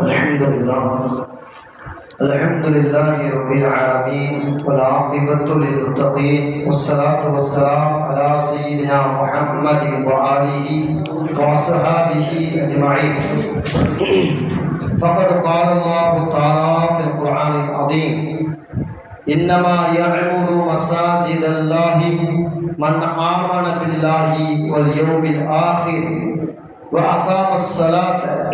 الحمد لله الحمد لله رب العالمين والعاقبة للمتقين والصلاة والسلام على سيدنا محمد وآله وصحابه أجمعين فقد قال الله تعالى في القرآن العظيم إنما يعمر مساجد الله من آمن بالله واليوم الآخر وأقام الصلاة.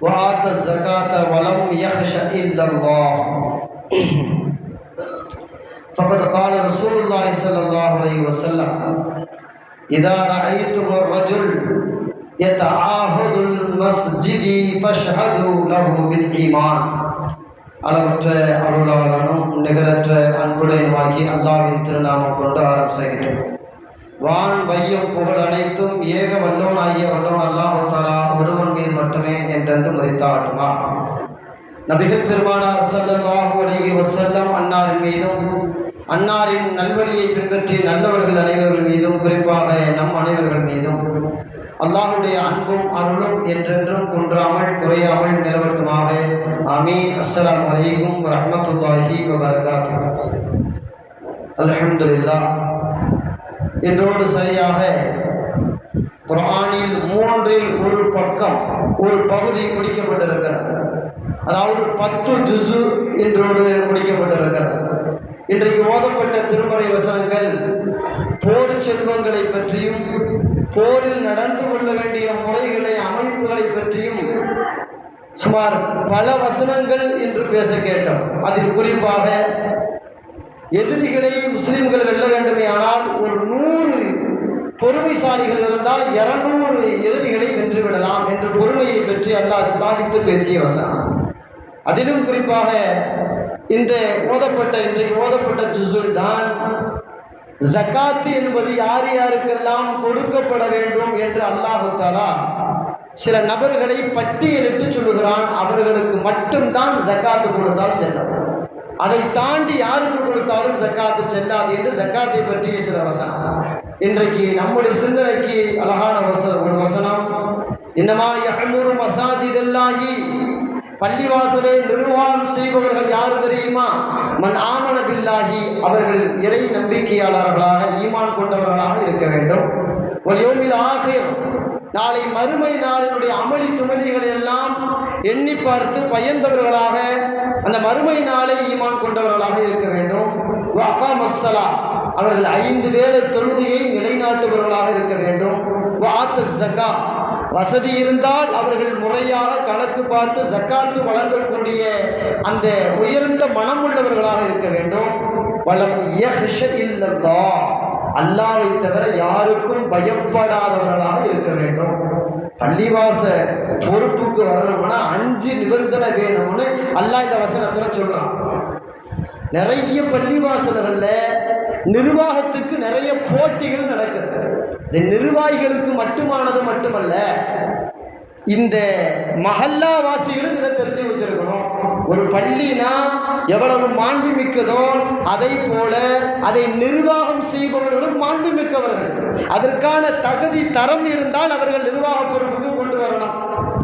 وآتى الزكاة ولم يخش إلا الله فقد قال رسول الله صلى الله عليه وسلم إذا رأيتم الرجل يتعاهد المسجد فاشهدوا له بالإيمان அளவற்ற அருளாளனும் நிகரற்ற அன்புடையமாகி அல்லாவின் திருநாமம் கொண்டு ஆரம்பிக்கிறோம் வான் வையம் புகழ் அனைத்தும் ஏக வல்லோன் ஆகிய வல்லோன் அல்லாஹ் தாலா ஒருவன் மீது மட்டுமே என்றென்று மதித்தாட்டுமா நபிகள் பெருமானார் ஸல்லல்லாஹு அலைஹி வசல்லம் அன்னாரின் மீதும் அன்னாரின் நல்வழியை பின்பற்றி நல்லவர்கள் அனைவர்கள் மீதும் குறிப்பாக நம் அனைவர்கள் மீதும் அல்லாஹுடைய அன்பும் அருளும் என்றென்றும் குன்றாமல் குறையாமல் நிலவட்டுமாக. அமீன் அஸ்ஸலாமு அலைக்கும் ரஹமத்துல்லாஹி வபரகாத்துஹு. அல்ஹம்துலில்லாஹ். என்றோடு சரியாக குரானில் மூன்றில் ஒரு பக்கம் ஒரு பகுதி முடிக்கப்பட்டிருக்கிறது. அதாவது பத்து ஜுசு என்றோடு முடிக்கப்பட்டிருக்கிறது. இன்றைக்கு ஓதப்பட்ட திருமறை வசனங்கள் போர் செல்வங்களை பற்றியும் போரில் நடந்து கொள்ள வேண்டிய முறைகளை அமைப்புகளை பற்றியும் சுமார் பல வசனங்கள் என்று பேச கேட்டோம். அதில் குறிப்பாக எதிரிகளை முஸ்லீம்கள் வெல்ல வேண்டுமே ஆனால் ஒரு நூறு பொறுமைசாலிகள் இருந்தால் இருநூறு எதிரிகளை வென்றுவிடலாம் என்ற பொறுமையை பற்றி அல்லாஹ் சிலாகித்து பேசிய வசனம். அதிலும் குறிப்பாக இந்த ஓதப்பட்ட இன்றைக்கு ஓதப்பட்ட ஜுசுல் தான் ஜக்காத்து என்பது யார் யாருக்கெல்லாம் கொடுக்கப்பட வேண்டும் என்று அல்லாஹு தாலா சில நபர்களை பட்டியலிட்டு சொல்லுகிறான். அவர்களுக்கு மட்டும்தான் ஜக்காத்து கொடுத்தால் செல்லும் அதை தாண்டி யாருக்கு கொடுத்தாலும் சக்காத்து செல்லாது என்று சக்காத்தை பற்றிய சில வசனம் இன்றைக்கு நம்முடைய சிந்தனைக்கு அழகான வசனம் ஒரு வசனம். இன்னமா யஹ்முரு மசாஜிதல்லாஹி. பள்ளிவாசலை நிர்வாகம் செய்பவர்கள் யார் தெரியுமா? மன் ஆமன பில்லாகி அவர்கள் இறை நம்பிக்கையாளர்களாக ஈமான் கொண்டவர்களாக இருக்க வேண்டும். ஒரு யோமில் ஆசையம் நாளை மறுமை நாளினுடைய அமளி துமதிகளை எல்லாம் எண்ணி பார்த்து பயந்தவர்களாக அந்த மறுமை நாளை ஈமான் கொண்டவர்களாக இருக்க வேண்டும். வாக்கா மஸ்ஸலா அவர்கள் ஐந்து வேளை தொழுகையை நிலைநாட்டுபவர்களாக இருக்க வேண்டும். வாத்த ஜக்கா வசதி இருந்தால் அவர்கள் முறையாக கணக்கு பார்த்து ஜக்காத்து வழங்கக்கூடிய அந்த உயர்ந்த மனம் உள்ளவர்களாக இருக்க வேண்டும். வளம் யஹ்ஷ இல்லல்லா அல்லாவை தவிர யாருக்கும் பயப்படாதவர்களாக இருக்க வேண்டும். பள்ளிவாச பொறுப்புக்கு வரணும்னா அஞ்சு நிபந்தனை வேணும்னு அல்லாஹ் இந்த வசனத்துல சொல்றான். நிறைய பள்ளிவாசல்கள்ல நிர்வாகத்துக்கு நிறைய போட்டிகள் நடக்குது. இந்த நிர்வாகிகளுக்கு மட்டுமானது மட்டுமல்ல இந்த மஹல்லா வாசிகளும் இதை தெரிஞ்சு வச்சிருக்கணும். ஒரு பள்ளினா எவ்வளவு மாண்பு மிக்கதோ அதை போல அதை நிர்வாகம் செய்பவர்களும் மாண்பு மிக்கவர்கள் அதற்கான தகுதி தரம் இருந்தால் அவர்கள் நிர்வாக பொறுப்புக்கு கொண்டு வரணும்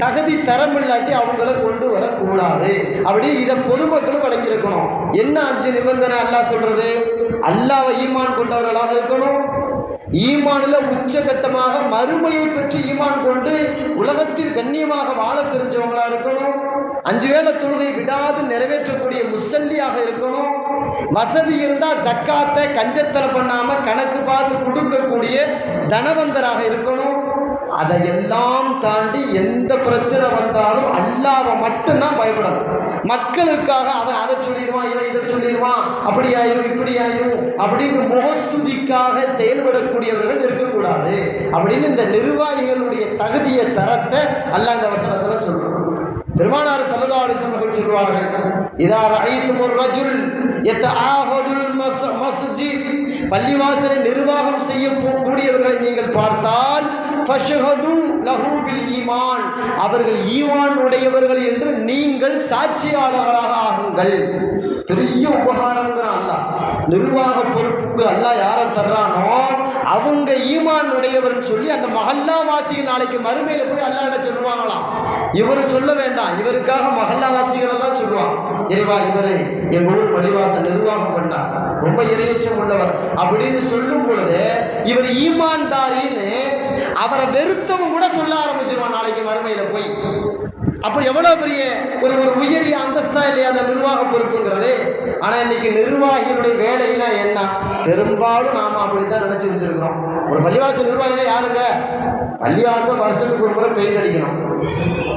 தகுதி தரம் இல்லாட்டி அவங்கள கொண்டு வரக்கூடாது. அப்படி இதை பொதுமக்களும் வழங்கியிருக்கணும். என்ன அஞ்சு நிபந்தனை அல்லாஹ் சொல்றது? அல்லாவை ஈமான் கொண்டவர்களாக இருக்கணும். ஈமானில் உச்சகட்டமாக மறுமையை பற்றி ஈமான் கொண்டு உலகத்தில் கண்ணியமாக வாழ தெரிஞ்சவங்களா இருக்கணும். அஞ்சு வேளை தொழுகை விடாது நிறைவேற்றக்கூடிய முசல்லியாக இருக்கணும். வசதி இருந்தால் சக்காத்தை கஞ்சத்தலை பண்ணாம கணக்கு பார்த்து கொடுக்கக்கூடிய தனவந்தராக இருக்கணும். அதையெல்லாம் தாண்டி எந்த பிரச்சனை வந்தாலும் அல்லாவை மட்டும்தான் பயப்படணும். மக்களுக்காக அவன் அதை சொல்லிடுவான் இவன் இதை சொல்லிடுவான் அப்படி ஆயிரும் இப்படி ஆயிரும் அப்படின்னு முகஸ்துதிக்காக செயல்படக்கூடியவர்கள் இருக்கக்கூடாது. அப்படின்னு இந்த நிர்வாகிகளுடைய தகுதியை தரத்தை அல்லாஹ் இந்த வசனத்துல சொல்றோம் பெருமானார் சல்லா அலிஸ்வர்கள் சொல்வார்கள் இதா ரஐத்தும் ஒரு ரஜுல் எத்தஆஹதுல் மஸ் மஸ்ஜித் பள்ளிவாசலை நிர்வாகம் செய்ய கூடியவர்களை நீங்கள் பார்த்தால் ஈமான். அவர்கள் ஈமான் உடையவர்கள் என்று நீங்கள் சாட்சியாளர்களாக ஆகுங்கள். பெரிய உபகாரங்கிறான் அல்லாஹ். நிர்வாக பொறுப்புக்கு அல்லாஹ் யாரை தர்றானோ அவங்க ஈமான் உடையவர்னு சொல்லி அந்த மஹல்லா வாசிகள் நாளைக்கு மறுமையில போய் அல்லாஹ்ட சொல்லுவாங்களாம். இவர் சொல்ல வேண்டாம். இவருக்காக மகல்லாவாசிகள் எல்லாம் சொல்லுவாங்க. இறைவா இவரு எங்க ஊர் பள்ளிவாசல் நிர்வாகம் பண்ணாங்க. ரொம்ப இறையச்சம் உள்ளவர். அப்படின்னு சொல்லும் பொழுது இவர் ஈமான்தாரின்னு அவரை வெறுத்தவன் கூட சொல்ல ஆரம்பிச்சிருவான் நாளைக்கு மறுமையில போய். அப்போ எவ்வளவு பெரிய ஒரு ஒரு உயரிய அந்தஸ்தா இல்லையா அந்த நிர்வாக பொறுப்புங்கிறது? ஆனா இன்னைக்கு நிர்வாகிகளுடைய வேலைனா என்ன? பெரும்பாலும் நாம அப்படித்தான் நினைச்சு வச்சிருக்கிறோம். ஒரு பள்ளிவாசல் நிர்வாகினா யாருங்க? பள்ளிவாசம் வருஷத்துக்கு ஒரு முறை பெயிண்ட் அடிக்கணும்.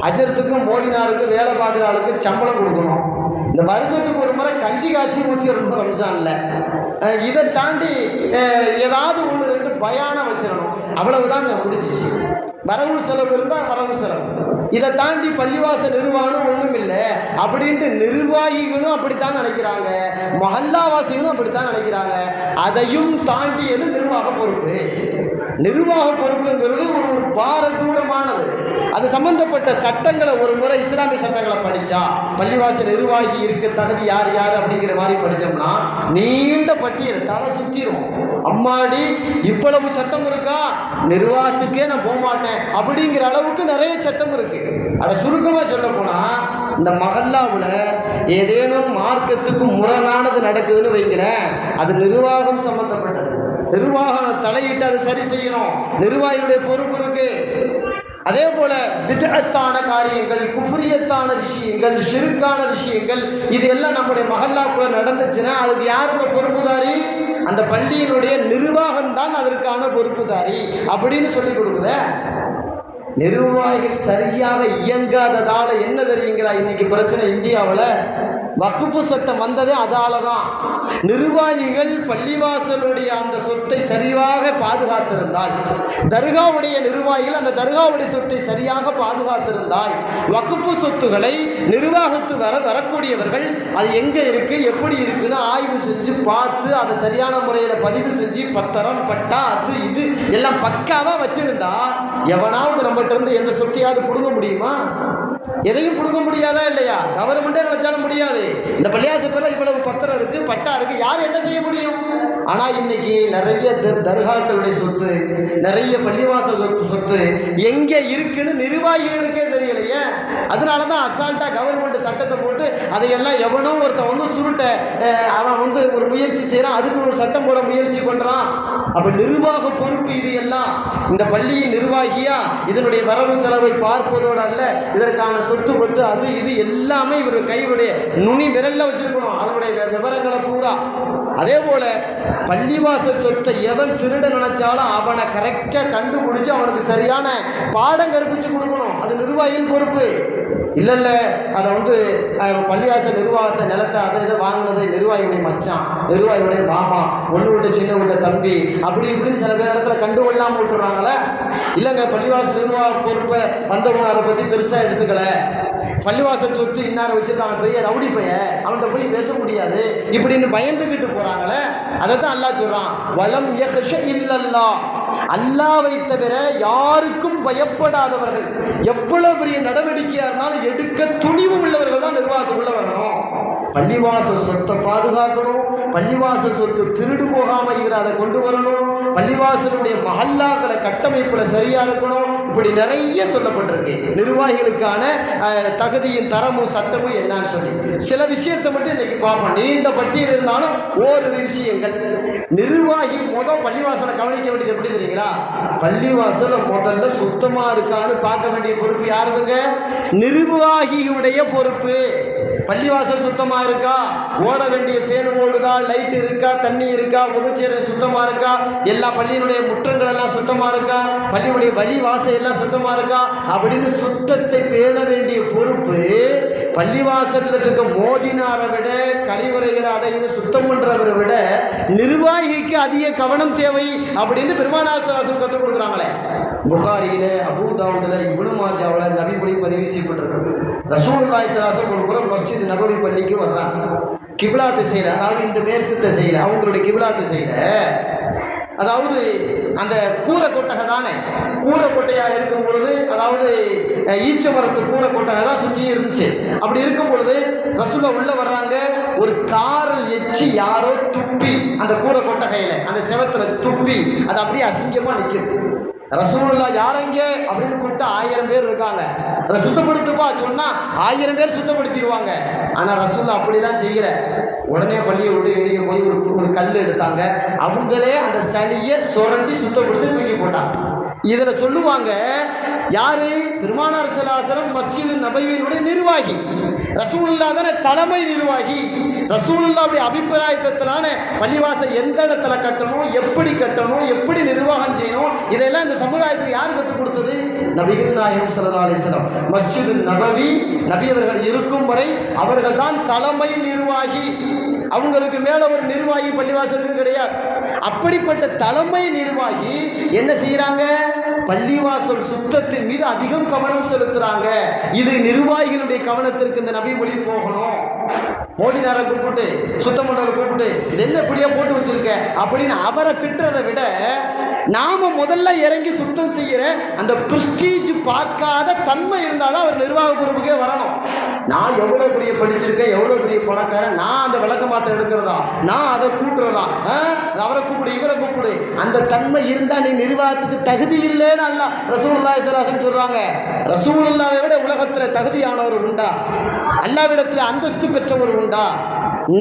அஜரத்துக்கும் மோதினாருக்கும் வேலை பார்க்குற ஆளுக்கு சம்பளம் கொடுக்கணும். இந்த வருஷத்துக்கு ஒரு முறை கஞ்சி காய்ச்சி ஊற்றி வரணும் ரம்ஜான்ல. இதை தாண்டி ஏதாவது ஒன்று ரெண்டு பயானம் வச்சிடணும். அவ்வளவுதான் முடிஞ்சிச்சு. வரவு செலவு இருந்தால் வரவு செலவு. இதை தாண்டி பள்ளிவாசல் நிர்வாகம் ஒன்றும் இல்லை. அப்படின்ட்டு நிர்வாகிகளும் அப்படித்தான் நினைக்கிறாங்க. மஹல்லாவாசிகளும் அப்படித்தான் நினைக்கிறாங்க. அதையும் தாண்டியது நிர்வாக பொறுப்பு? நிர்வாக பொறுப்புங்கிறது ஒரு ஒரு பார தூரமானது அது சம்பந்தப்பட்ட சட்டங்களை ஒரு முறை இஸ்லாமிய சட்டங்களை படித்தா பள்ளிவாசல் நிர்வாகி இருக்க தகுதி யார் யார் அப்படிங்கிற மாதிரி படித்தோம்னா நீண்ட பட்டியல் தலை சுற்றிடும் அம்மாடி இவ்வளவு சட்டம் இருக்கா? நிர்வாகத்துக்கே நான் போக மாட்டேன். அப்படிங்கிற அளவுக்கு நிறைய சட்டம் இருக்கு. அதை சுருக்கமாக சொல்ல போனா இந்த மகல்லாவில் ஏதேனும் மார்க்கத்துக்கு முரணானது நடக்குதுன்னு வைங்களேன் அது நிர்வாகம் சம்பந்தப்பட்டது. நிர்வாகம் தலையிட்டு அதை சரி செய்யணும். நிர்வாகியுடைய பொறுப்பு இருக்கு. அதே போல விதத்தான காரியங்கள் குஃப்ரியத்தான விஷயங்கள் சிறுக்கான விஷயங்கள் இது எல்லாம் நம்முடைய மகல்லாக்குள்ள நடந்துச்சுன்னா அதுக்கு யாருடைய பொறுப்புதாரி? அந்த பள்ளியினுடைய நிர்வாகம் தான் அதற்கான பொறுப்புதாரி. அப்படின்னு சொல்லி கொடுக்குத. நிர்வாகிகள் சரியாக இயங்காததால என்ன தெரியுங்களா? இன்னைக்கு பிரச்சனை இந்தியாவில்? வக்குப்பு சட்டம் வந்ததே அதால தான் நிர்வாகிகள் பள்ளிவாசலுடைய அந்த சொத்தை சரியாக பாதுகாத்திருந்தால் தர்காவுடைய நிர்வாகிகள் அந்த தர்காவுடைய சொத்தை சரியாக பாதுகாத்திருந்தால் வகுப்பு சொத்துக்களை நிர்வாகத்து வர வரக்கூடியவர்கள் அது எங்க இருக்கு எப்படி இருக்குன்னு ஆய்வு செஞ்சு பார்த்து அதை சரியான முறையில் பதிவு செஞ்சு பத்திரம் பட்டா அது இது எல்லாம் பக்காவா வச்சிருந்தா எவனாவது நம்மகிட்ட இருந்து எந்த சொத்தையாவது கொடுக்க முடியுமா? எதையும் கொடுக்க முடியாதா இல்லையா? கவர்மெண்டே நினைச்சாலும் முடியாது. இந்த பள்ளியாசத்தில் இவ்வளவு பத்திரம் இருக்கு பட்டா இருக்கு யார் என்ன செய்ய முடியும்? ஆனா இன்னைக்கு நிறைய தர்காக்களுடைய சொத்து நிறைய பள்ளிவாசல் சொத்து சொத்து எங்க இருக்குன்னு நிர்வாகிகளுக்கே தெரியலையே. அதனால தான் அசால்ட்டாக கவர்மெண்ட் சட்டத்தை போட்டு அதையெல்லாம் எவனோ ஒருத்தன் வந்து சுருட்ட அவன் வந்து ஒரு முயற்சி செய்கிறான் அதுக்கு ஒரு சட்டம் போட முயற்சி பண்ணுறான் அப்போ நிர்வாக பொறுப்பு இது எல்லாம். இந்த பள்ளியின் நிர்வாகியா இதனுடைய வரவு செலவை பார்ப்பதோடு அல்ல இதற்கான சொத்து பத்து அது இது எல்லாமே இவர் கையுடைய நுனி விரலில் வச்சுருக்கணும். அதனுடைய விவரங்களை பூரா. அதே போல பள்ளிவாசல் சொத்தை எவன் திருட நினைச்சாலும் அவனை கரெக்டாக கண்டுபிடிச்சு அவனுக்கு சரியான பாடம் கற்பிச்சு கொடுக்கணும். அது நிர்வாகியின் பொறுப்பு. இல்லை இல்லை அதை வந்து பள்ளிவாசல் நிர்வாகத்தை நிலத்தை அதை இதை வாங்கினது நிர்வாகியுடைய மச்சான் நிர்வாகியுடைய மாமா ஒன்று விட்டு சின்ன விட்ட தம்பி அப்படி இப்படின்னு சில பேர் இடத்துல கண்டு விட்டுறாங்களே இல்லைங்க பள்ளிவாசல் நிர்வாக பொறுப்பை வந்தவங்க அதை பற்றி பெருசாக எடுத்துக்கல. பள்ளிவாசல் சொத்து இன்னார வச்சிருக்காங்க பெரிய ரவுடி பைய அவன்கிட்ட போய் பேச முடியாது. இப்படின்னு பயந்துகிட்டு போறாங்களே அதை தான் அல்லாஹ் சொல்றான். வலம் யஹ்ஷ இல்லல்லா. அல்லாவை தவிர யாருக்கும் பயப்படாதவர்கள். எவ்வளவு பெரிய நடவடிக்கையா இருந்தாலும் எடுக்க துணிவு உள்ளவர்கள் தான் நிர்வாகத்துக்குள்ள வரணும். பள்ளிவாசல் சொத்தை பாதுகாக்கணும். பள்ளிவாசல் சொத்து திருடு போகாம இவர் அதை கொண்டு வரணும். பள்ளிவாசலுடைய மஹல்லாக்களை கட்டமைப்புல சரியா இருக்கணும் இப்படி நிறைய சொல்லப்பட்டிருக்கு. நிர்வாகிகளுக்கான தகுதியின் தரமும் சட்டமும் என்னன்னு சொல்லி. சில விஷயத்தை மட்டும் இன்னைக்கு பார்ப்போம். நீண்ட பட்டியல் இருந்தாலும் ஓரிரு விஷயங்கள். நிர்வாகி முதல் பள்ளிவாசலை கவனிக்க வேண்டியது எப்படி தெரியுங்களா? பள்ளிவாசல முதல்ல சுத்தமா இருக்கான்னு பார்க்க வேண்டிய பொறுப்பு யாருதுங்க? நிர்வாகியுடைய பொறுப்பு. பள்ளிவாசல் சுத்தமா இருக்கா? ஓட வேண்டிய ஃபேன் ஓடுதா லைட் இருக்கா? தண்ணி இருக்கா? முதுச்சேரை சுத்தமா இருக்கா? எல்லா பள்ளியினுடைய முற்றங்கள் எல்லாம் சுத்தமா இருக்கா? பள்ளியுடைய வழி வாசல் எல்லாம் சுத்தமா இருக்கா? அப்படின்னு சுத்தத்தை பேண வேண்டிய பொறுப்பு பள்ளிவாசல்ல இருக்க மோதினாரை விட கழிவறைகளை அதையும் சுத்தம் பண்றவரை விட நிர்வாகிக்கு அதிக கவனம் தேவை அப்படின்னு பெருமானாசராசன் கற்றுக் கொடுக்குறாங்களே. புகாரியில அபூதாவுல இப்னு மாஜாவில் நபிபடி பதிவு செய்யப்பட்டிருக்கிறது ரசூல்லாய் சலாசம் ஒரு புறம் மஸ்ஜித் நபவி பள்ளிக்கு வர்றாங்க. கிபிலா திசையில் அதாவது இந்த மேற்கு திசையில் அவங்களுடைய கிபிலா திசையில் அதாவது அந்த கூரை கொட்டகை தானே கூரை கொட்டையாக இருக்கும் பொழுது அதாவது ஈச்ச மரத்து கூரை கொட்டகை தான் சுற்றி இருந்துச்சு. அப்படி இருக்கும் பொழுது ரசூலா உள்ள வர்றாங்க ஒரு காரல் எச்சி யாரோ துப்பி அந்த கூரை கொட்டகையில் அந்த சிவத்தில் துப்பி அது அப்படியே அசிங்கமாக நிக்குது. ரசூலுல்லா யாரங்க அப்படின்னு கூப்பிட்டு ஆயிரம் பேர் இருக்காங்க. அதை சுத்தப்படுத்துப்பா சொன்னா ஆயிரம் பேர் சுத்தப்படுத்திடுவாங்க. ஆனா ரசூல்லா அப்படிலாம் செய்யல. உடனே பள்ளியை விட்டு வெளியே போய் ஒரு ஒரு கல் எடுத்தாங்க. அவங்களே அந்த சளியை சுரண்டி சுத்தப்படுத்தி தூக்கி போட்டாங்க. இதில் சொல்லுவாங்க யாரு? பெருமானார் சலாசலம் மஸ்ஜிது நபையினுடைய நிர்வாகி. ரசூலுல்லா தானே தலைமை நிர்வாகி. ரசூலுல்லாவுடைய அபிப்பிராயத்தினால பள்ளிவாசல் எந்த இடத்துல கட்டணும் எப்படி கட்டணும் எப்படி நிர்வாகம் செய்யணும் இதெல்லாம் இந்த சமுதாயத்துக்கு யார் கற்றுக் கொடுத்தது? நபிகள் நாயகம் சல்லா அலிஸ்லாம் மஸ்ஜிது நபவி நபி அவர்கள் இருக்கும் வரை அவர்கள் தான் தலைமை நிர்வாகி. அவங்களுக்கு மேல ஒரு நிர்வாகி பள்ளிவாசலுக்கு கிடையாது. அப்படிப்பட்ட தலைமை நிர்வாகி என்ன செய்யறாங்க பள்ளிவாசல் சுத்தத்தின் மீது அதிகம் கவனம் செலுத்துறாங்க. இது நிர்வாகிகளுடைய கவனத்திற்கு இந்த நபி மொழி போகணும். மோடினாரை கூப்பிட்டு சுத்தம் கூப்பிட்டு இது என்ன இப்படியா போட்டு வச்சிருக்க? அப்படின்னு அவரை திட்டுறதை விட நாம முதல்ல இறங்கி சுத்தம் செய்யற அந்த பிரஸ்டீஜ் பார்க்காத தன்மை இருந்தாலும் அவர் நிர்வாக பொறுப்புக்கே வரணும். நான் எவ்வளவு பெரிய படிச்சிருக்கேன் எவ்வளவு பெரிய பணக்காரன் நான் அந்த விளக்க மாத்திரம் எடுக்கிறதா? நான் அதை கூட்டுறதா? ஆ? அவரை கூப்பிடு இவரை கூப்பிடு. அந்த தன்மை இருந்தா நீ நிர்வாகத்துக்கு தகுதி இல்லைன்னு அல்ல. ரசூலுல்லாஹி ஸல்லல்லாஹு சொல்றாங்க. இல்லாத விட உலகத்துல தகுதியானவர் உண்டா? அல்லாவிடத்தில் அந்தஸ்து பெற்றவர் உண்டா?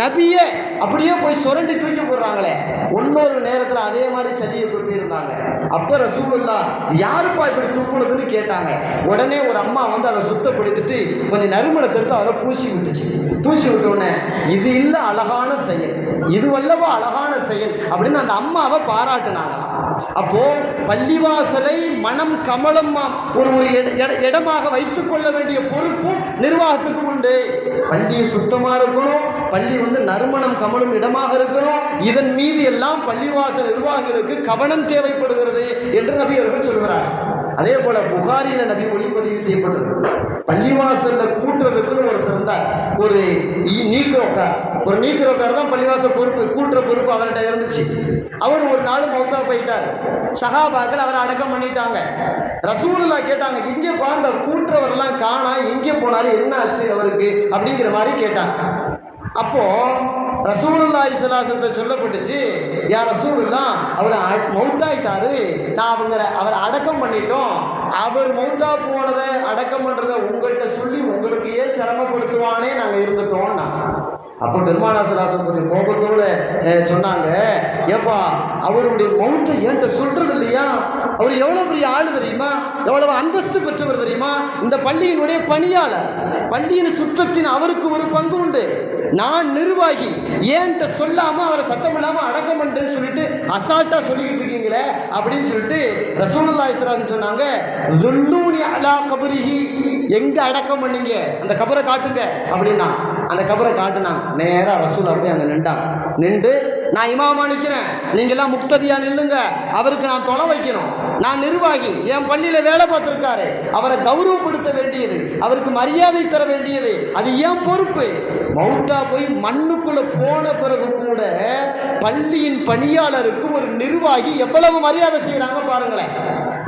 நபியே அப்படியே போய் சுரண்டி தூக்கி போடுறாங்களே. இன்னொரு நேரத்தில் அதே மாதிரி சதியை துப்பி இருந்தாங்க அப்ப ரசூலுல்லா யாருப்பா இப்படி துப்புனதுன்னு கேட்டாங்க. உடனே ஒரு அம்மா வந்து அதை சுத்தப்படுத்திட்டு கொஞ்சம் நறுமணத்தை எடுத்து அதை பூசி விட்டுச்சு. பூசி விட்ட உடனே இது இல்லை அழகான செயல். இது வல்லவா அழகான செயல் அப்படின்னு அந்த அம்மாவை பாராட்டினாங்க. அப்போ பள்ளிவாசலை மனம் கமலம் ஒரு ஒரு இடமாக வைத்துக் கொள்ள வேண்டிய பொறுப்பும் நிர்வாகத்துக்கு உண்டு. பள்ளி சுத்தமா இருக்கணும். பள்ளி வந்து நறுமணம் கமலும் இடமாக இருக்கணும். இதன் மீது எல்லாம் பள்ளிவாசல் நிர்வாகிகளுக்கு கவனம் தேவைப்படுகிறது என்று நபி அவர்கள் சொல்கிறார் அதே போல புகாரில நபி ஒளிப்பதிவு செய்யப்பட்டிருக்கு. பள்ளிவாசல்ல கூட்டுறதுக்குன்னு ஒருத்தர் இருந்தார். ஒரு ஈ- நீக்ரோக்கார் ஒரு நீக்ரோக்கார் தான் பள்ளிவாசல் பொறுப்பு கூட்டுற பொறுப்பு அவர்கிட்ட இருந்துச்சு. அவர் ஒரு நாள் மௌத்தா போயிட்டார். சகாபாக்கள் அவரை அடக்கம் பண்ணிட்டாங்க. ரசூலுல்லா கேட்டாங்க இங்கே அந்த கூட்டுறவரெல்லாம் காணா எங்கே போனாரு என்ன ஆச்சு அவருக்கு? அப்படிங்கிற மாதிரி கேட்டாங்க. அப்போ ரசூலுல்லா ஸல்லல்லாஹு சொல்லப்பட்டுச்சு யா ரசூலுல்லா அவர் அ- மௌத்தாயிட்டாரு. நான் அவங்க அவரை அடக்கம் பண்ணிட்டோம். அவர் மவுத்தா போனதை அடக்கம் பண்ணுறதை உங்கள்கிட்ட சொல்லி உங்களுக்கு ஏன் சிரமப்படுத்துவானே நாங்கள் இருந்துட்டோம்னா? அப்போ பெருமானாசலாசன் கொஞ்சம் கோபத்தோட சொன்னாங்க ஏப்பா அவருடைய மவுண்டை என்கிட்ட சொல்றது இல்லையா? அவர் எவ்வளவு பெரிய ஆளு தெரியுமா? எவ்வளவு அந்தஸ்து பெற்றவர் தெரியுமா? இந்த பள்ளியினுடைய பணியாளர். பள்ளியின் சுற்றத்தின் அவருக்கு ஒரு பங்கு உண்டு. நான் நிர்வாகி. ஏன்ட்ட சொல்லாம அவரை சத்தம் இல்லாம அடக்கம் பண்ணிட்டேன்னு சொல்லிட்டு அசால்ட்டா சொல்லிக்கிட்டு இருக்கீங்களே அப்படின்னு சொல்லிட்டு ரசூலுல்லாஹி ஸல்லல்லாஹு சொன்னாங்க "துல்லூனி அலா கபரிஹி. எங்க அடக்கம் பண்ணீங்க? அந்த கபரை காட்டுங்க அப்படின்னா அந்த கபரை காட்டுனாங்க. நேரா ரசூல் போய் அங்க நின்றான் நின்று நான் இமாமா நிற்கிறேன் நீங்கெல்லாம் முக்ததியா நில்லுங்க. அவருக்கு நான் தொலை வைக்கணும். நான் நிர்வாகி என் பள்ளியில் வேலை பார்த்துருக்காரு. அவரை கௌரவப்படுத்த வேண்டியது அவருக்கு மரியாதை தர வேண்டியது அது ஏன் பொறுப்பு. மௌத்தா போய் மண்ணுக்குள்ளே போன பிறகு கூட பள்ளியின் பணியாளருக்கு ஒரு நிர்வாகி எவ்வளவு மரியாதை செய்கிறாங்க பாருங்களேன்.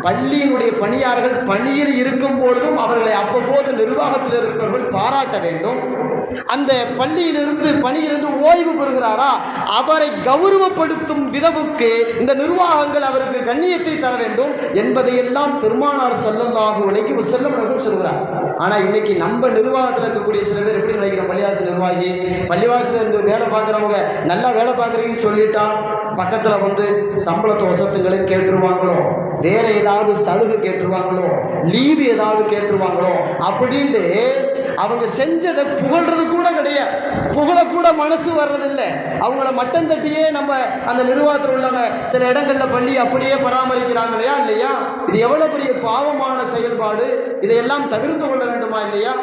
பள்ளியினுடைய பணியாளர்கள் பணியில் இருக்கும் பொழுதும் அவர்களை அவ்வப்போது நிர்வாகத்தில் இருக்கிறவர்கள் பாராட்ட வேண்டும். அந்த பள்ளியிலிருந்து பணியிலிருந்து ஓய்வு பெறுகிறாரா? அவரை கௌரவப்படுத்தும் விதவுக்கு இந்த நிர்வாகங்கள் அவருக்கு கண்ணியத்தை தர வேண்டும் என்பதையெல்லாம் பெருமானார் செல்லல்லாக அலைஹி செல்லும் அவர்கள் சொல்கிறார். ஆனா இன்னைக்கு நம்ம நிர்வாகத்தில் இருக்கக்கூடிய சில பேர் எப்படி நினைக்கிற பள்ளிவாசி நிர்வாகி? பள்ளிவாசல் இருந்து வேலை பார்க்குறவங்க நல்லா வேலை பார்க்குறீங்கன்னு சொல்லிட்டா பக்கத்தில் வந்து சம்பளத்தை வசத்துங்களை கேட்டுருவாங்களோ? வேற ஏதாவது சலுகை கேட்டுருவாங்களோ? லீவு ஏதாவது கேட்டுருவாங்களோ? அப்படின்ட்டு அவங்க செஞ்சதை புகழ்றது அடைய புகழ கூட மனசு வர்றதில்லை. அவங்கள மட்டம் தட்டியே நம்ம அந்த நிர்வாகத்தில் உள்ளவங்க சில இடங்கள்ல பண்ணி அப்படியே பராமரிக்கிறாங்க இல்லையா இல்லையா? இது எவ்வளவு பெரிய பாவமான செயல்பாடு? இதையெல்லாம் தவிர்த்து கொள்ள வேண்டுமா இல்லையா?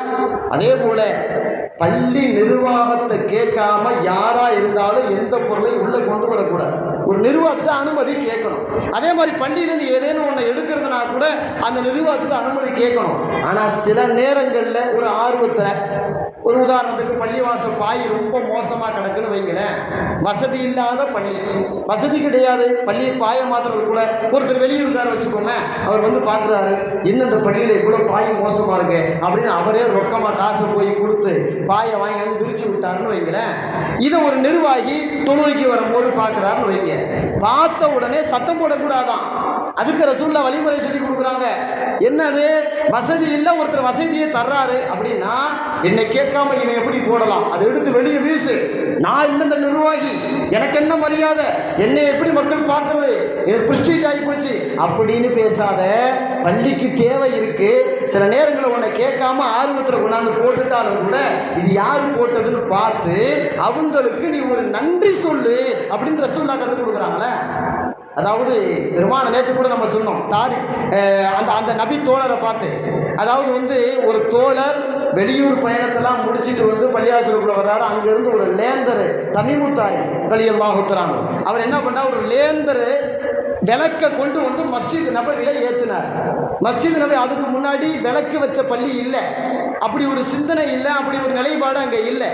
அதே போல பள்ளி நிர்வாகத்தை கேட்காம யாரா இருந்தாலும் எந்த பொருளையும் உள்ள கொண்டு வரக்கூடாது. ஒரு நிர்வாகத்துக்கு அனுமதி கேட்கணும். அதே மாதிரி பள்ளியிலேருந்து ஏதேனும் ஒன்று எடுக்கிறதுனா கூட அந்த நிர்வாகத்துக்கு அனுமதி கேட்கணும். ஆனால் சில நேரங்களில் ஒரு ஆர்வத்தில் ஒரு உதாரணத்துக்கு பள்ளிவாசல் பாய் ரொம்ப மோசமாக கிடக்குன்னு வைங்களேன். வசதி இல்லாத பள்ளி வசதி கிடையாது. பள்ளி பாயை மாற்றுறது கூட ஒருத்தர் வெளியூருக்கார வச்சுக்கோங்க அவர் வந்து பார்க்குறாரு இன்னும் இந்த பள்ளியில் இவ்வளோ பாய் மோசமாக இருக்கு? அப்படின்னு அவரே ரொக்கமாக காசை போய் கொடுத்து பாயை வாங்கி வந்து விரிச்சு விட்டாருன்னு வைங்களேன். இதை ஒரு நிர்வாகி தொழுவைக்கு வரும்போது பார்க்குறாருன்னு வைங்க. பார்த்த உடனே சத்தம் போடக்கூடாதான். அதுக்கு ரசூல்லா வழிமுறை சொல்லி கொடுக்குறாங்க. என்னது? வசதி இல்லை ஒருத்தர் வசதியை தர்றாரு அப்படின்னா என்னை கேட்காம இவன் எப்படி போடலாம்? அதை எடுத்து வெளியே வீசு. நான் இந்த நிர்வாகி. எனக்கு என்ன மரியாதை? என்னை எப்படி மக்கள் பார்க்கறது? எனக்கு பிரிஸ்டீஜ் ஆகி போச்சு. அப்படின்னு பேசாத. பள்ளிக்கு தேவை இருக்கு. சில நேரங்களில் உன்னை கேட்காம ஆர்வத்தில் கொண்டாந்து போட்டுட்டாலும் கூட இது யார் போட்டதுன்னு பார்த்து அவங்களுக்கு நீ ஒரு நன்றி சொல்லு அப்படின்னு ரசூல்லா கற்றுக் கொடுக்குறாங்களே. அதாவது பெருமான நேற்று கூட நம்ம சொன்னோம் தாரி அந்த அந்த நபி தோழரை பார்த்து. அதாவது வந்து ஒரு தோழர் வெளியூர் பயணத்தெல்லாம் முடிச்சிட்டு வந்து பள்ளியாசலுக்குள்ள வர்றாரு. அங்கேருந்து ஒரு லேந்தர் தமிமுத்தாரி வழியெல்லாம் ஊத்துறாங்க அவர் என்ன பண்ணா ஒரு லேந்தர் விளக்க கொண்டு வந்து மஸ்ஜித் நபரில் ஏற்றினார் மஸ்ஜித் நபி அதுக்கு முன்னாடி விளக்கு வச்ச பள்ளி இல்லை. அப்படி ஒரு சிந்தனை இல்லை அப்படி ஒரு நிலைப்பாடு அங்கே இல்லை.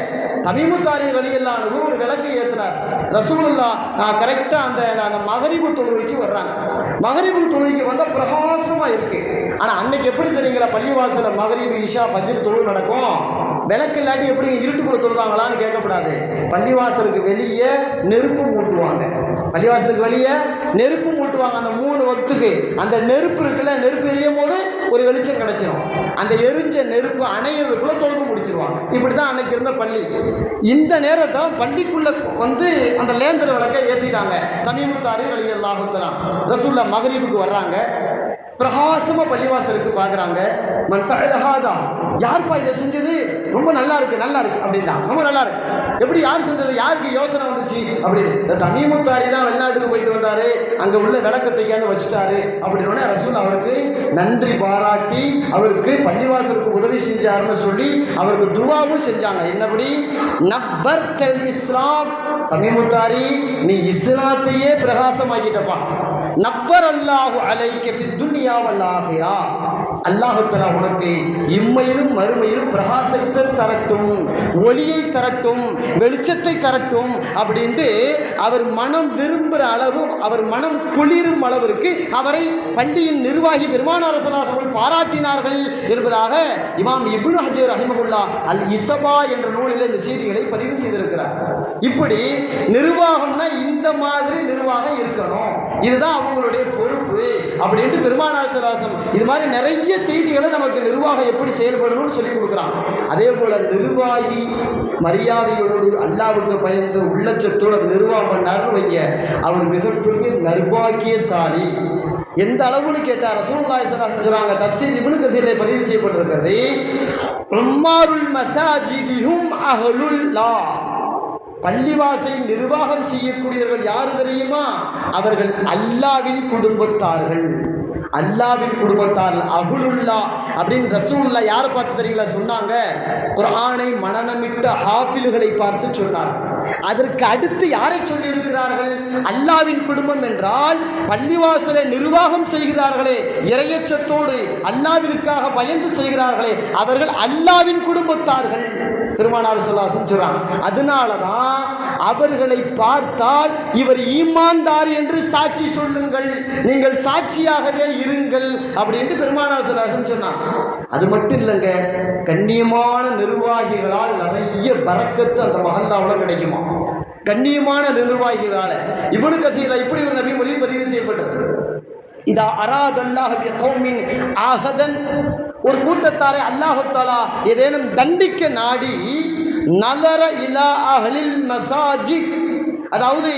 தமிமுத்தாரி வழியெல்லாம் ஒரு விளக்கு ஏற்றினார் ரசூலுல்லா கரெக்டாக அந்த நாங்கள் மகரிபு தொழுகைக்கு வர்றாங்க. மகரிபு தொழுகைக்கு வந்தால் பிரகாசமாக இருக்குது ஆனால் அன்னைக்கு எப்படி தெரியுங்களா? பள்ளிவாசல மகரிபு இஷா பஜ்ர் தொழு நடக்கும்? விளக்கு இல்லாட்டி எப்படி இருட்டுக்குள்ள தொழுதாங்களான்னு கேட்கக்கூடாது பள்ளிவாசலுக்கு வெளியே நெருப்பு மூட்டுவாங்க. பள்ளிவாசலுக்கு வெளியே நெருப்பு மூட்டுவாங்க. அந்த மூணு வத்துக்கு அந்த நெருப்பு இருக்குல்ல நெருப்பு எரியும் போது ஒரு வெளிச்சம் கிடைச்சிடும் அந்த எரிஞ்ச நெருப்பு அணையிறதுக்குள்ளே தொழுது முடிச்சிருவாங்க. இப்படி தான் அன்னைக்கு இருந்த பள்ளி. இந்த நேரத்தை பள்ளிக்குள்ள வந்து அந்த லேந்தர் விளக்கை ஏற்றிட்டாங்க தமிமுத்தாரு வெளியே லாபத்தலாம் ரசூல்லா மகரீபுக்கு வர்றாங்க. பிரகாசமா பள்ளிவாசலுக்கு பார்க்குறாங்க மன் யாருப்பா யார்ப்பா இதை செஞ்சது? ரொம்ப நல்லா இருக்கு நல்லா இருக்கு. அப்படின்னா ரொம்ப நல்லா இருக்கு. எப்படி யார் செஞ்சது? யாருக்கு யோசனை வந்துச்சு? அப்படின்னு. இந்த தமிமுத்தாரி தான் வெளிநாட்டுக்கு போயிட்டு வந்தாரு. அங்க உள்ள விளக்கத்தை வச்சுட்டாரு. அப்படின்னு ரசூல் அவருக்கு நன்றி பாராட்டி அவருக்கு பள்ளிவாசலுக்கு உதவி செஞ்சாருன்னு சொல்லி அவருக்கு துவாவும் செஞ்சாங்க. என்னபடி? நப்பர் இஸ்லாம். தமிமுத்தாரி நீ இஸ்லாத்தையே பிரகாசமாக்கிட்டப்பா. நப்பர் அல்லாஹு அலைக்க ஃபி துன்யா அல்லாஹுத்தலா உனக்கு இம்மையிலும் மறுமையிலும் பிரகாசத்தை தரட்டும் ஒளியை தரட்டும் வெளிச்சத்தை தரட்டும் அப்படின்ட்டு அவர் மனம் விரும்புகிற அளவு அவர் மனம் குளிரும் அளவிற்கு அவரை பள்ளியின் நிர்வாகி பெருமானார் சலாசர்கள் பாராட்டினார்கள் என்பதாக இமாம் இபுன் ஹஜர் ரஹிமகுல்லா அல் இசபா என்ற நூலில் இந்த செய்திகளை பதிவு செய்திருக்கிறார். இப்படி நிர்வாகம்னா இந்த மாதிரி நிர்வாகம் இருக்கணும். இதுதான் அவங்களுடைய பொறுப்பு அப்படின்ட்டு பெருமானாசராசம் இது மாதிரி நிறைய செய்திகளை நமக்கு நிர்வாகம் எப்படி செயல்படணும்னு சொல்லி கொடுக்குறான் அதே போல நிர்வாகி மரியாதையோடு அல்லாவுக்கு பயந்து உள்ளச்சத்தோடு நிர்வாகம் பண்ணார்னு வைங்க. அவர் மிகப்பெரிய நர்பாக்கியசாலி. எந்த அளவுன்னு கேட்டார் ரசூல்லாய் ஸல்லல்லாஹு அலைஹி சொல்றாங்க தஃசீர் இப்னு கதீரிலே பதிவு செய்யப்பட்டிருக்கிறது உம்மாருல் மசாஜிதிஹும் அஹலுல்லாஹ் பள்ளிவாசை நிர்வாகம் செய்யக்கூடியவர்கள் யார் தெரியுமா? அவர்கள் அல்லாவின் குடும்பத்தார்கள். அல்லாவின் குடும்பத்தார்கள் அகுலுல்லா அப்படின்னு ரசூல்லா யார் பார்த்து தெரியுங்களா சொன்னாங்க? குரானை மனநமிட்ட ஹாஃபில்களை பார்த்து சொன்னார். அதற்கு அடுத்து யாரை சொல்லியிருக்கிறார்கள்? அல்லாவின் குடும்பம் என்றால் பள்ளிவாசலை நிர்வாகம் செய்கிறார்களே இறையச்சத்தோடு அல்லாவிற்காக பயந்து செய்கிறார்களே அவர்கள் அல்லாவின் குடும்பத்தார்கள். பெருமானார் சொல்லாசம் சொல்றாங்க. அதனால தான் அவர்களை பார்த்தால் இவர் ஈமான்தார் என்று சாட்சி சொல்லுங்கள் நீங்கள் சாட்சியாகவே இருங்கள் அப்படின்ட்டு பெருமானார் சொல்லாசன் சொன்னான் அது மட்டும் இல்லைங்க கண்ணியமான நிர்வாகிகளால் நிறைய பறக்கத்து அந்த மகல்லாவில் கிடைக்குமா? கண்ணியமான நிர்வாகிகளால். இவனு கத்தியில் இப்படி ஒரு நபி மொழி பதிவு செய்யப்பட்டது. இதா அராதல்லாஹ் பி கௌமின் ஆகதன் ஒரு கூட்டத்தாரை அல்லாஹத்தாலா ஏதேனும் தண்டிக்க நாடி நகர இலா அகலில் மசாஜி அதாவது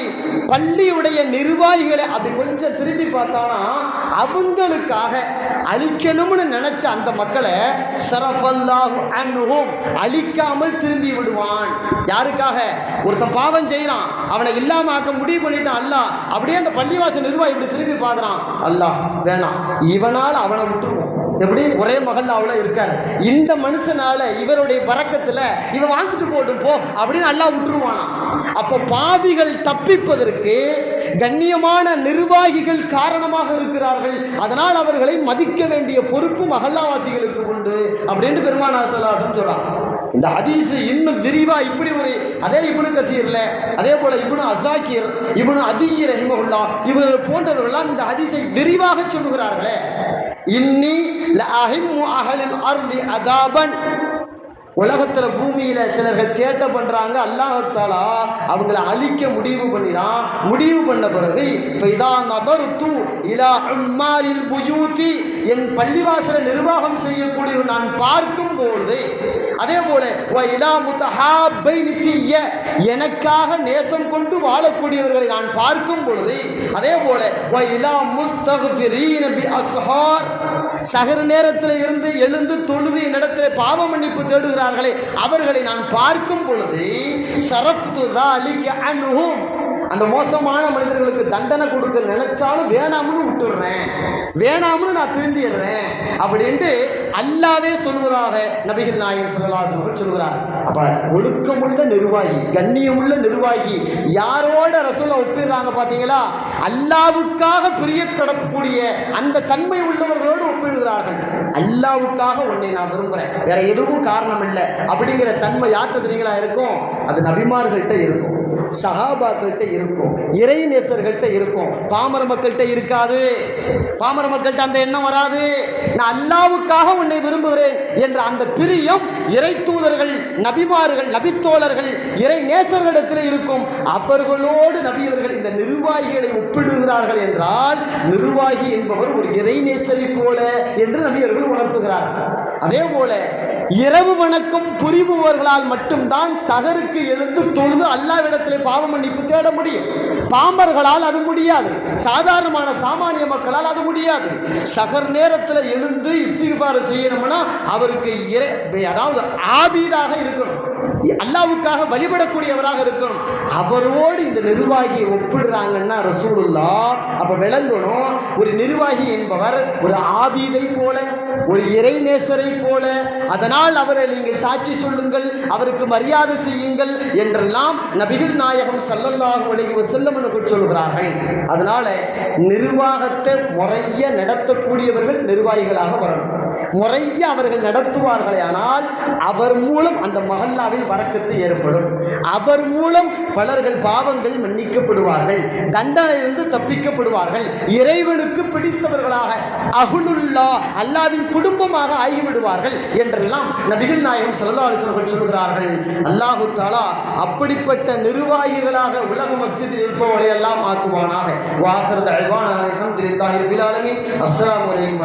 பள்ளியுடைய நிர்வாகிகளை அப்படி கொஞ்சம் திரும்பி பார்த்தானா அவங்களுக்காக அழிக்கணும்னு நினைச்ச அந்த மக்களை சரஃபல்லாஹு அன்ஹும் அழிக்காமல் திரும்பி விடுவான். யாருக்காக? ஒருத்தன் பாவம் செய்கிறான் அவனை இல்லாம ஆக்க முடிவு பண்ணிட்டான் அல்லாஹ் அப்படியே அந்த பள்ளிவாசல் நிர்வாகி இப்படி திரும்பி பார்க்குறான். அல்லாஹ் வேணாம் இவனால் அவனை விட்டுருவோம். எப்படி ஒரே மகள்ல அவ்வளோ இருக்காரு. இந்த மனுஷனால இவருடைய பறக்கத்தில் இவன் வாங்கிட்டு போட்டும் போ அப்படின்னு நல்லா விட்டுருவானா. அப்போ பாவிகள் தப்பிப்பதற்கு கண்ணியமான நிர்வாகிகள் காரணமாக இருக்கிறார்கள். அதனால் அவர்களை மதிக்க வேண்டிய பொறுப்பு மகல்லாவாசிகளுக்கு உண்டு அப்படின்னு பெருமானார் சலாசம் சொல்றான். இந்த ஹதீஸ் இன்னும் விரிவா இப்படி ஒரு அதே இவனு கத்தீர்ல அதே போல இப்னு அசாக்கிர் இப்னு அதிய ரஹிமகுல்லா இவர்கள் போன்றவர்கள்லாம் இந்த ஹதீஸை விரிவாக சொல்லுகிறார்களே. இன்னி லஅஹிம்மு அஹலில் அர்லி அதாபன். உலகத்துல பூமியில சிலர்கள் சேட்டை பண்றாங்க. அல்லாஹத்தாலா அவங்கள அழிக்க முடிவு பண்ணிடான் முடிவு பண்ண பிறகு ஃபைதா நதர்து இலா அம்மாரில் புயூத்தி என் பள்ளிவாசல நிர்வாகம் செய்யக்கூடிய நான் பார்க்கும் பொழுது அதே போல எனக்காக நேசம் கொண்டு வாழக்கூடியவர்களை நான் பார்க்கும் பொழுது அதே போல சகர நேரத்தில் இருந்து எழுந்து தொழுது என்னிடத்தில் பாவ மன்னிப்பு தேடுகிறார்களே அவர்களை நான் பார்க்கும் பொழுது சரஃப்து தாலிக அன்ஹும் அந்த மோசமான மனிதர்களுக்கு தண்டனை கொடுக்க நினைச்சாலும் வேணாம்னு விட்டுடுறேன். வேணாம்னு நான் திரும்பிடுறேன் அப்படின்ட்டு அல்லாவே சொல்வதாக நபிகள் நாயகர் சிவலாசன் அவர்கள் சொல்கிறார் அப்ப ஒழுக்கமுள்ள நிர்வாகி கண்ணியமுள்ள நிர்வாகி யாரோட ரசூலை ஒப்பிடுறாங்க பாத்தீங்களா அல்லாவுக்காக பிரியப்படக்கூடிய அந்த தன்மை உள்ளவர்களோடு ஒப்பிடுகிறார்கள். அல்லாவுக்காக உன்னை நான் விரும்புகிறேன் வேற எதுவும் காரணம் இல்லை. அப்படிங்கிற தன்மை யார்கிட்ட தெரியுங்களா இருக்கும்? அது நபிமார்கள்ட்ட இருக்கும். சஹாபாக்கள்கிட்ட இருக்கும் இறை நேசர்கள்ட்ட இருக்கும். பாமர மக்கள்கிட்ட இருக்காது. பாமர மக்கள்கிட்ட அந்த எண்ணம் வராது. நான் அல்லாவுக்காக உன்னை விரும்புகிறேன் என்ற அந்த பிரியம் இறை தூதர்கள் நபிமார்கள் நபித்தோழர்கள் இறை நேசர்களிடத்தில் இருக்கும். அவர்களோடு நபியவர்கள் இந்த நிர்வாகிகளை ஒப்பிடுகிறார்கள் என்றால் நிர்வாகி என்பவர் ஒரு இறை நேசரை போல என்று நபியர்கள் உணர்த்துகிறார்கள். அதே போல இரவு வணக்கம் புரிபவர்களால் மட்டும்தான் சகருக்கு எழுந்து தொழுது அல்லாவிடத்தில் பாவ மன்னிப்பு தேட முடியும். பாம்பர்களால் அது முடியாது. சாதாரணமான சாமானிய மக்களால் அது முடியாது. சகர் நேரத்தில் எழுந்து இஸ்திகாரம் செய்யணும்னா அவருக்கு அதாவது ஆபீதாக இருக்கணும். அல்லாவுக்காக வழிபடக்கூடியவராக இருக்கணும். அவரோடு இந்த நிர்வாகியை ஒப்பிடுறாங்கன்னா ரசூலுல்லா அப்ப விளங்கணும் ஒரு நிர்வாகி என்பவர் ஒரு ஆபீதை போல ஒரு இறைநேசரை போல அதனால் அவரை நீங்கள் சாட்சி சொல்லுங்கள் அவருக்கு மரியாதை செய்யுங்கள் என்றெல்லாம் நபிகள் நாயகம் சல்லல்லாஹு அலைஹி வஸல்லம் என்று சொல்கிறார்கள். அதனால நிர்வாகத்தை முறைய நடத்தக்கூடியவர்கள் நிர்வாகிகளாக வரணும். முறைய அவர்கள் நடத்துவார்களே ஆனால் அவர் மூலம் அந்த மகல்லாவில் வரக்கத்து ஏற்படும். அவர் மூலம் பலர்கள் பாவங்கள் மன்னிக்கப்படுவார்கள் தண்டனையிலிருந்து தப்பிக்கப்படுவார்கள் இறைவனுக்கு பிடித்தவர்களாக அகுலுல்லா அல்லாவின் குடும்பமாக ஆகிவிடுவார்கள் என்றெல்லாம் நபிகள் நாயகம் ஸல்லல்லாஹு சொல்கிறார்கள். அல்லாஹு தாலா அப்படிப்பட்ட நிர்வாகிகளாக உலக மஸ்ஜிதில் இருப்பவர்களை எல்லாம் ஆக்குவானாக. வாசரத அல்வான அல்ஹம்துலில்லாஹி ரபில் ஆலமீன். அஸ்ஸலாமு அலைக்கும்